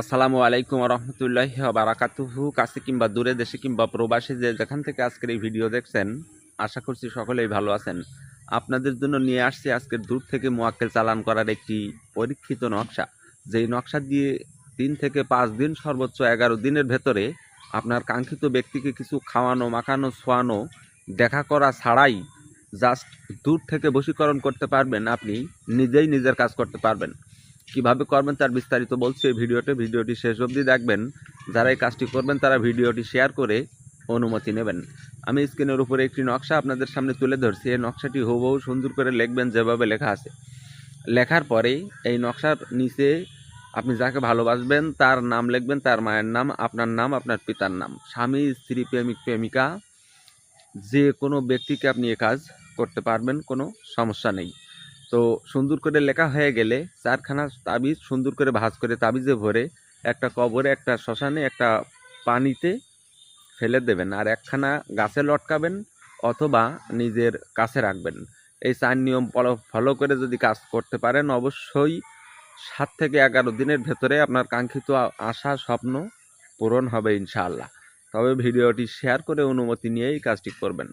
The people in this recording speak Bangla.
আসসালামু আলাইকুম রহমতুল্লাহ বারাকাতুহু। কাছে কিংবা দূরে দেশে কিংবা প্রবাসী যে যেখান থেকে আজকের এই ভিডিও দেখছেন, আশা করছি সকলেই ভালো আছেন। আপনাদের জন্য নিয়ে আসছি আজকের দূর থেকে মোয়াক্কেল চালান করার একটি পরীক্ষিত নকশা। যেই নকশা দিয়ে তিন থেকে পাঁচ দিন, সর্বোচ্চ এগারো দিনের ভেতরে আপনার কাঙ্ক্ষিত ব্যক্তিকে কিছু খাওয়ানো, মাখানো ছোয়ানো দেখা করা ছাড়াই জাস্ট দূর থেকে বশীকরণ করতে পারবেন। আপনি নিজেই নিজের কাজ করতে পারবেন। কীভাবে করবেন তার বিস্তারিত বলছি এই ভিডিওতে। ভিডিওটি শেষ অবধি দেখবেন। যারা এই কাজটি করবেন, তারা ভিডিওটি শেয়ার করে অনুমতি নেবেন। আমি স্ক্রিনের উপরে একটি নকশা আপনাদের সামনে তুলে ধরছি। এই নকশাটি হুবহু সুন্দর করে লিখবেন যেভাবে লেখা আছে। লেখার পরেই এই নকশার নিচে আপনি যাকে ভালোবাসবেন, তার নাম লিখবেন, তার মায়ের নাম, আপনার নাম, আপনার পিতার নাম। স্বামী, স্ত্রী, প্রেমিক, প্রেমিকা, যে কোনো ব্যক্তিকে আপনি এ কাজ করতে পারবেন, কোনো সমস্যা নেই। তো সুন্দর করে লেখা হয়ে গেলে চারখানা তাবিজ সুন্দর করে ভাঁজ করে তাবিজে ভরে একটা কবরে, একটা শ্মশানে, একটা পানিতে ফেলে দেবেন আর একখানা গাছে লটকাবেন অথবা নিজের কাছে রাখবেন। এই চার নিয়ম ফলো করে যদি কাজ করতে পারেন, অবশ্যই সাত থেকে এগারো দিনের ভেতরে আপনার কাঙ্ক্ষিত আশা, স্বপ্ন পূরণ হবে ইনশাআল্লাহ। তবে ভিডিওটি শেয়ার করে অনুমতি নিয়ে এই কাজটি করবেন।